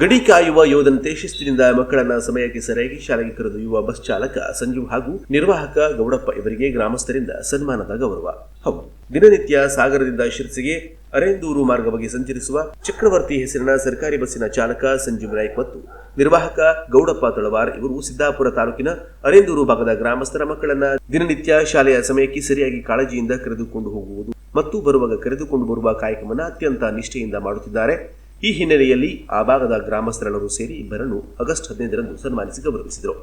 ಗಡಿ ಕಾಯುವ ಯೋಧನಂತೆ ಶಿಸ್ತಿನಿಂದ ಮಕ್ಕಳನ್ನ ಸಮಯಕ್ಕೆ ಸರಿಯಾಗಿ ಶಾಲೆಗೆ ಕರೆದೊಯ್ಯುವ ಬಸ್ ಚಾಲಕ ಸಂಜೀವ್ ಹಾಗೂ ನಿರ್ವಾಹಕ ಗೌಡಪ್ಪ ಇವರಿಗೆ ಗ್ರಾಮಸ್ಥರಿಂದ ಸನ್ಮಾನದ ಗೌರವ. ಹೌದು, ದಿನನಿತ್ಯ ಸಾಗರದಿಂದ ಶಿರಸಿಗೆ ಅರೇಂದೂರು ಮಾರ್ಗವಾಗಿ ಸಂಚರಿಸುವ ಚಕ್ರವರ್ತಿ ಹೆಸರಿನ ಸರ್ಕಾರಿ ಬಸ್ಸಿನ ಚಾಲಕ ಸಂಜೀವ್ ನಾಯ್ಕ್ ಮತ್ತು ನಿರ್ವಾಹಕ ಗೌಡಪ್ಪ ತಳವಾರ್ ಇವರು ಸಿದ್ದಾಪುರ ತಾಲೂಕಿನ ಅರೇಂದೂರು ಭಾಗದ ಗ್ರಾಮಸ್ಥರ ಮಕ್ಕಳನ್ನ ದಿನನಿತ್ಯ ಶಾಲೆಯ ಸಮಯಕ್ಕೆ ಸರಿಯಾಗಿ ಕಾಳಜಿಯಿಂದ ಕರೆದುಕೊಂಡು ಹೋಗುವುದು ಮತ್ತು ಬರುವಾಗ ಕರೆದುಕೊಂಡು ಬರುವ ಕಾರ್ಯಕ್ರಮ ಅತ್ಯಂತ ನಿಷ್ಠೆಯಿಂದ ಮಾಡುತ್ತಿದ್ದಾರೆ. ಈ ಹಿನ್ನೆಲೆಯಲ್ಲಿ ಆ ಭಾಗದ ಗ್ರಾಮಸ್ಥರೆಲ್ಲರೂ ಸೇರಿ ಇಬ್ಬರನ್ನು ಆಗಸ್ಟ್ ಹದಿನೈದರಂದು ಸನ್ಮಾನಿಸಿ ಗೌರವಿಸಿದರು.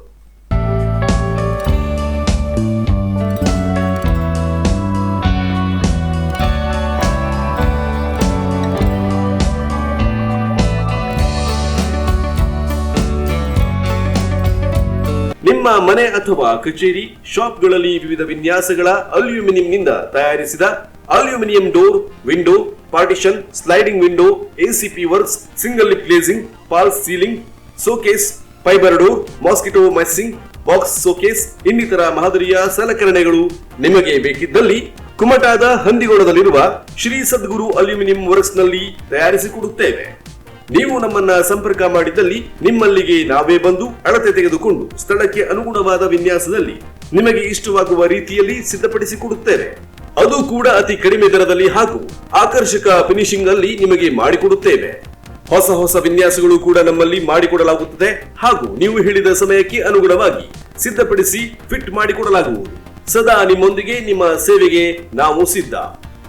ನಿಮ್ಮ ಮನೆ ಅಥವಾ ಕಚೇರಿ, ಶಾಪ್ಗಳಲ್ಲಿ ವಿವಿಧ ವಿನ್ಯಾಸಗಳ ಅಲ್ಯೂಮಿನಿಯಂನಿಂದ ತಯಾರಿಸಿದ aluminium door, window sliding window ACP works single lip glazing false ceiling showcase fibre door mosquito messing box showcase ಇನ್ನಿತರ ಮಾದರಿಯ ಸಲಕರಣೆಗಳು ನಿಮಗೆ ಬೇಕಿದ್ದಲ್ಲಿ ಕುಮಟಾದ ಹಂದಿಗೋಳದಲ್ಲಿರುವ ಶ್ರೀ ಸದ್ಗುರು ಅಲ್ಯೂಮಿನಿಯಂ ವರ್ಕ್ಸ್ನಲ್ಲಿ ತಯಾರಿಸಿಕೊಡುತ್ತೇವೆ. ನೀವು ನಮ್ಮನ್ನ ಸಂಪರ್ಕ ಮಾಡಿದಲ್ಲಿ ನಿಮ್ಮಲ್ಲಿಗೆ ನಾವೇ ಬಂದು ಅಳತೆ ತೆಗೆದುಕೊಂಡು ಸ್ಥಳಕ್ಕೆ ಅನುಗುಣವಾದ ವಿನ್ಯಾಸದಲ್ಲಿ ನಿಮಗೆ ಇಷ್ಟವಾಗುವ ರೀತಿಯಲ್ಲಿ ಸಿದ್ಧಪಡಿಸಿಕೊಡುತ್ತೇವೆ. ಅದು ಕೂಡ ಅತಿ ಕಡಿಮೆ ದರದಲ್ಲಿ ಹಾಗೂ ಆಕರ್ಷಕ ಫಿನಿಶಿಂಗ್ ಅಲ್ಲಿ ನಿಮಗೆ ಮಾಡಿಕೊಡುತ್ತೇವೆ. ಹೊಸ ಹೊಸ ವಿನ್ಯಾಸಗಳು ಕೂಡ ನಮ್ಮಲ್ಲಿ ಮಾಡಿಕೊಡಲಾಗುತ್ತದೆ ಹಾಗೂ ನೀವು ಹೇಳಿದ ಸಮಯಕ್ಕೆ ಅನುಗುಣವಾಗಿ ಸಿದ್ಧಪಡಿಸಿ ಫಿಟ್ ಮಾಡಿಕೊಡಲಾಗುವುದು. ಸದಾ ನಿಮ್ಮೊಂದಿಗೆ ನಿಮ್ಮ ಸೇವೆಗೆ ನಾವು ಸಿದ್ಧ.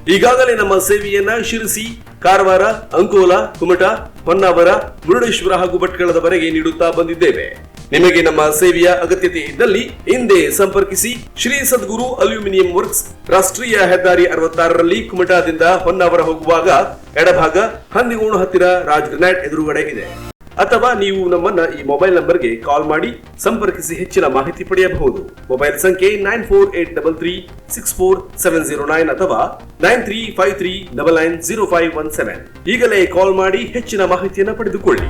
ಈಗಾಗಲೇ ನಮ್ಮ ಸೇವೆಯನ್ನ ಶಿರಸಿ ಕಾರವಾರ, ಅಂಕೋಲ, ಕುಮಟ, ಹೊನ್ನಾವರ, ಮುರುಡೇಶ್ವರ ಹಾಗೂ ಭಟ್ಕಳದವರೆಗೆ ನೀಡುತ್ತಾ ಬಂದಿದ್ದೇವೆ. ನಿಮಗೆ ನಮ್ಮ ಸೇವೆಯ ಅಗತ್ಯತೆ ಇದ್ದಲ್ಲಿ ಹಿಂದೆ ಸಂಪರ್ಕಿಸಿ ಶ್ರೀ ಸದ್ಗುರು ಅಲ್ಯೂಮಿನಿಯಂ ವರ್ಕ್ಸ್ ರಾಷ್ಟ್ರೀಯ ಹೆದ್ದಾರಿ ಅರವತ್ತಾರರಲ್ಲಿ ಕುಮಟಾದಿಂದ ಹೊನ್ನಾವರ ಹೋಗುವಾಗ ಎಡಭಾಗ ಹಂದಿಗೋಣ ಹತ್ತಿರ ರಾಜ್ ಗ್ರನೈಟ್ ಎದುರುಗಡೆ ಇದೆ. ಅಥವಾ ನೀವು ನಮ್ಮನ್ನ ಈ ಮೊಬೈಲ್ ನಂಬರ್ಗೆ ಕಾಲ್ ಮಾಡಿ ಸಂಪರ್ಕಿಸಿ ಹೆಚ್ಚಿನ ಮಾಹಿತಿ ಪಡೆಯಬಹುದು. ಮೊಬೈಲ್ ಸಂಖ್ಯೆ nine four eight double three six four seven zero nine ಅಥವಾ nine three five three double nine zero five one seven. ಈಗಲೇ ಕಾಲ್ ಮಾಡಿ ಹೆಚ್ಚಿನ ಮಾಹಿತಿಯನ್ನು ಪಡೆದುಕೊಳ್ಳಿ.